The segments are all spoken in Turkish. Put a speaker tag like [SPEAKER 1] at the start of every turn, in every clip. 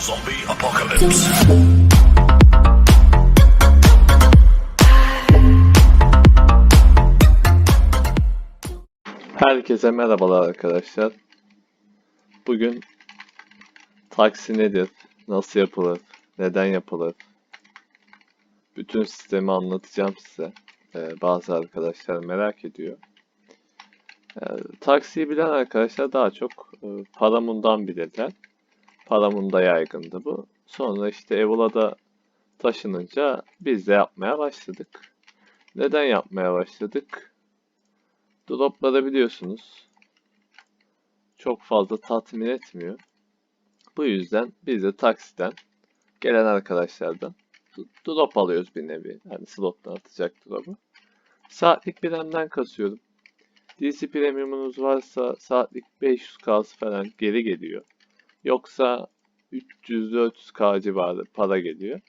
[SPEAKER 1] Zombie apocalypse.
[SPEAKER 2] Herkese merhabalar arkadaşlar. Bugün taksi nedir, nasıl yapılır, neden yapılır, bütün sistemi anlatacağım size. Ee, bazı arkadaşlar merak ediyor. Ee, taksiyi bilen arkadaşlar daha çok e, Paramun'dan bilirler. Paramun'da yaygındı bu. Sonra işte Evola'da taşınınca biz de yapmaya başladık. Neden yapmaya başladık? Dropları biliyorsunuz. Çok fazla tatmin etmiyor. Bu yüzden biz de taksiden gelen arkadaşlardan drop alıyoruz bir nevi. Hani slottan atacak drop'u. Saatlik biremden kasıyorum. DC premiumunuz varsa saatlik 500k falan geri geliyor. Yoksa 300-400k civarı para geliyor.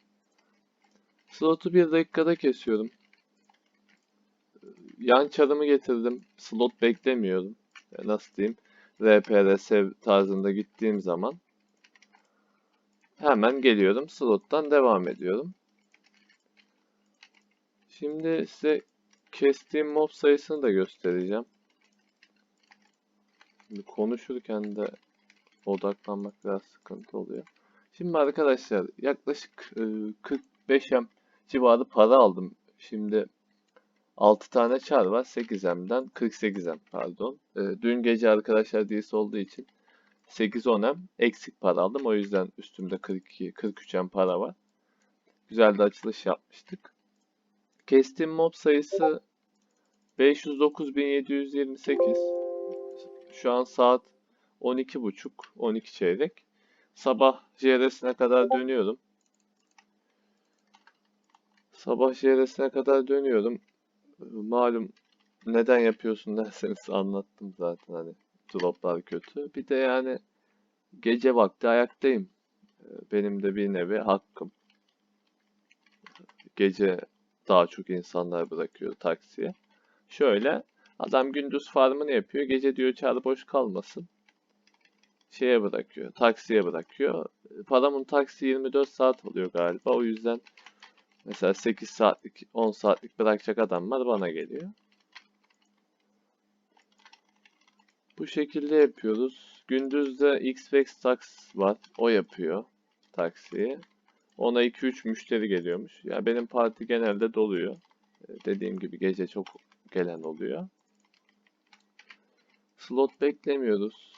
[SPEAKER 2] Slotu bir dakikada kesiyorum yan çarımı getirdim. Slot beklemiyordum. E, Nasıl diyeyim? RPRS tarzında gittiğim zaman hemen geliyorum. Slottan devam ediyorum. Şimdi size kestiğim mob sayısını da göstereceğim. Konuşurken de odaklanmak biraz sıkıntı oluyor. Şimdi arkadaşlar yaklaşık e, 45M civarı para aldım. Şimdi 6 tane çar var. 8M'den 48M pardon. Ee, dün gece arkadaşlar DS olduğu için 8-10M eksik para aldım. O yüzden üstümde 42 43M para var. Güzel de açılış yapmıştık. Kestiğim mob sayısı 509.728. Şu an saat 12.30 12 çeyrek. Sabah JR'sine kadar dönüyorum. Sabah JR'sine kadar dönüyorum malum neden yapıyorsun derseniz anlattım zaten hani droplar kötü. Bir de yani gece vakti ayaktayım. Benim de bir nevi hakkım. Gece daha çok insanlar bırakıyor taksiye. Şöyle adam gündüz farmını yapıyor. Gece diyor çağrı boş kalmasın. Şeye bırakıyor. Taksiye bırakıyor. Paramın taksi 24 saat oluyor galiba. O yüzden Mesela 8 saatlik, 10 saatlik bırakacak adamlar bana geliyor. Bu şekilde yapıyoruz. Gündüzde Xvex Tax var. O yapıyor taksiyi. Ona 2-3 müşteri geliyormuş. Ya benim parti genelde doluyor. Ee, Dediğim gibi gece çok gelen oluyor. Slot beklemiyoruz.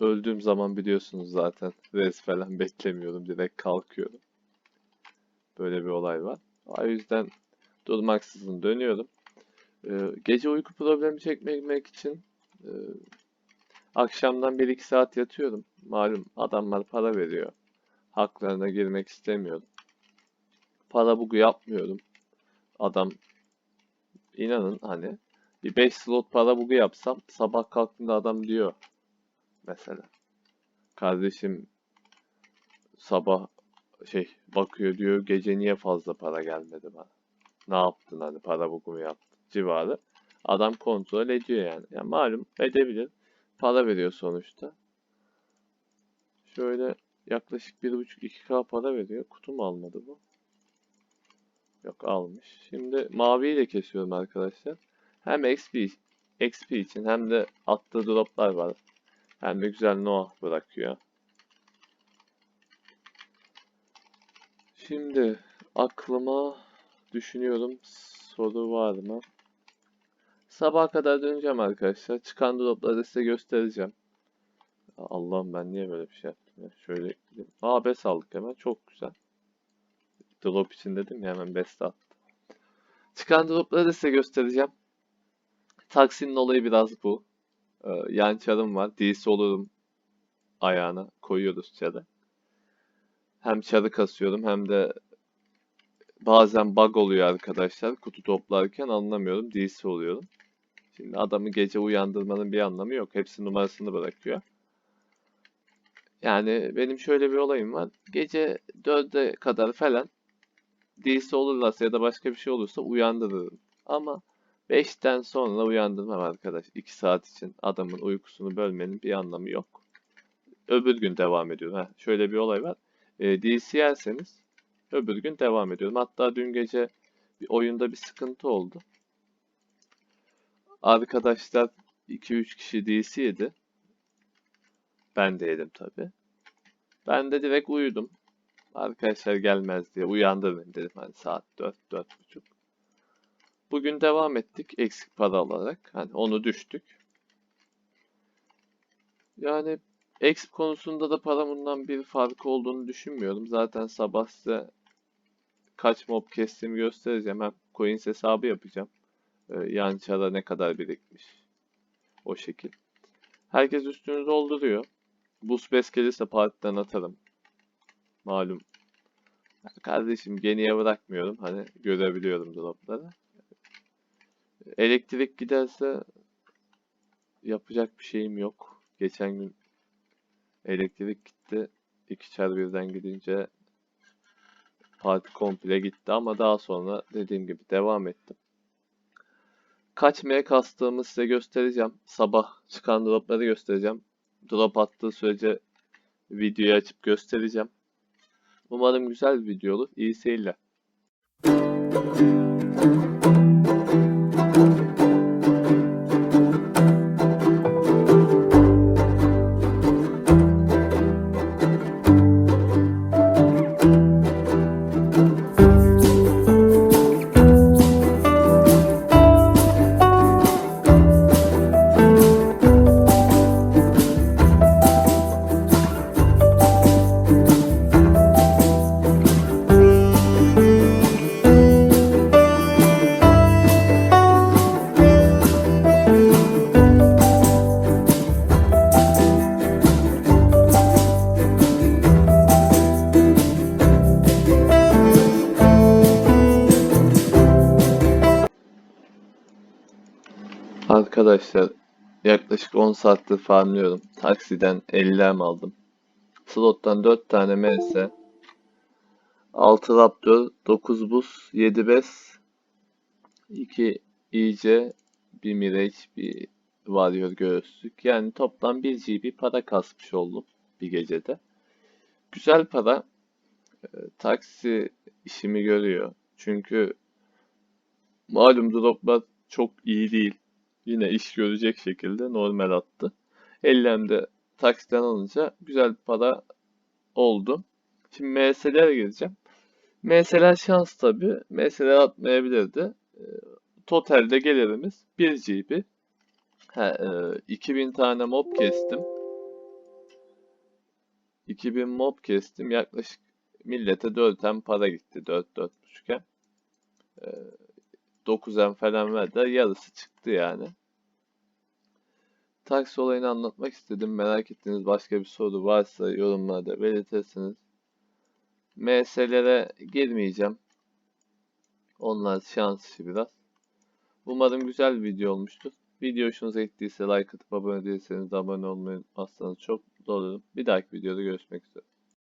[SPEAKER 2] Öldüğüm zaman biliyorsunuz zaten. Res falan beklemiyordum. Direkt kalkıyorum. Böyle bir olay var. O yüzden durmaksızın dönüyorum. Ee, gece uyku problemi çekmemek için e, akşamdan 1-2 saat yatıyorum. Malum adamlar para veriyor. Haklarına girmek istemiyorum. Para bugu yapmıyorum. Adam inanın hani bir 5 slot para bugu yapsam sabah kalktığında adam diyor mesela. Kardeşim sabah şey bakıyor diyor gece niye fazla para gelmedi bana. Ne yaptın hani para buku mu yaptın civarı. Adam kontrol ediyor yani. Yani malum edebilir. Para veriyor sonuçta. Şöyle yaklaşık 1.5-2k para veriyor. Kutu mu almadı bu? Yok almış. Şimdi maviyi de kesiyorum arkadaşlar. Hem XP, XP için hem de attığı droplar var. Hem de güzel Noah bırakıyor. Şimdi aklıma düşünüyorum soru var mı? Sabaha kadar döneceğim arkadaşlar. Çıkan dropları size göstereceğim. Allah'ım ben niye böyle bir şey yaptım ya? Şöyle. Aa best aldık hemen. Çok güzel. Drop için dedim ya hemen best attım. Çıkan dropları size göstereceğim. Taksinin olayı biraz bu. Ee, yan çarım var. DC olurum ayağına koyuyoruz çarı hem çarı kasıyorum hem de bazen bug oluyor arkadaşlar. Kutu toplarken anlamıyorum. DC oluyorum. Şimdi adamı gece uyandırmanın bir anlamı yok. Hepsi numarasını bırakıyor. Yani benim şöyle bir olayım var. Gece 4'e kadar falan DC olurlarsa ya da başka bir şey olursa uyandırırım. Ama 5'ten sonra uyandırmam arkadaş. 2 saat için adamın uykusunu bölmenin bir anlamı yok. öbür gün devam ediyorum. Heh, şöyle bir olay var. E, DC yerseniz öbür gün devam ediyorum. Hatta dün gece bir oyunda bir sıkıntı oldu. Arkadaşlar 2-3 kişi DC yedi. Ben de yedim tabi. Ben de direkt uyudum. Arkadaşlar gelmez diye uyandırmayın dedim. Hani saat 4 4.30. Bugün devam ettik eksik para alarak. Hani onu düştük. Yani exp konusunda da paramından bir farkı olduğunu düşünmüyorum. Zaten sabah size kaç mob kestiğimi göstereceğim. Hem coins hesabı yapacağım. Ee, yan çara ne kadar birikmiş. O şekil. Herkes üstünü dolduruyor. Boost bes gelirse partiden atarım. Malum. Kardeşim geniye bırakmıyorum. Hani görebiliyorum dropları. Elektrik giderse yapacak bir şeyim yok. Geçen gün elektrik gitti. 2 çar birden gidince parti komple gitti ama daha sonra dediğim gibi devam ettim. Kaç M kastığımı size göstereceğim. Sabah çıkan dropları göstereceğim. Drop attığı sürece videoyu açıp göstereceğim. Umarım güzel bir video olur. İyi seyirler. Arkadaşlar yaklaşık 10 saattir farmlıyorum. Taksiden 50 em aldım. Slottan 4 tane MS, 6 Raptor, 9 buz, 7 bes, 2 iyice, 1 Mirage, bir Warrior göğüslük. Yani toplam 1 GB para kasmış oldum bir gecede. Güzel para. Ee, taksi işimi görüyor. Çünkü malum droplar çok iyi değil yine iş görecek şekilde normal attı. Ellemde taksiden alınca güzel para oldu. Şimdi MS'lere gireceğim. MS'ler şans tabi. MS'ler atmayabilirdi. E, totalde gelirimiz 1 GB. He, e, 2000 tane mob kestim. 2000 mob kestim. Yaklaşık millete 4'ten para gitti. 4-4.5'e. E, 9'en falan verdi. Yarısı çıktı yani. Taksi olayını anlatmak istedim. Merak ettiğiniz başka bir soru varsa yorumlarda belirtirsiniz. MS'lere girmeyeceğim. Onlar şans işi biraz. Umarım güzel bir video olmuştur. Video hoşunuza gittiyse like atıp abone değilseniz de abone olmayı unutmazsanız çok mutlu olurum. Bir dahaki videoda görüşmek üzere.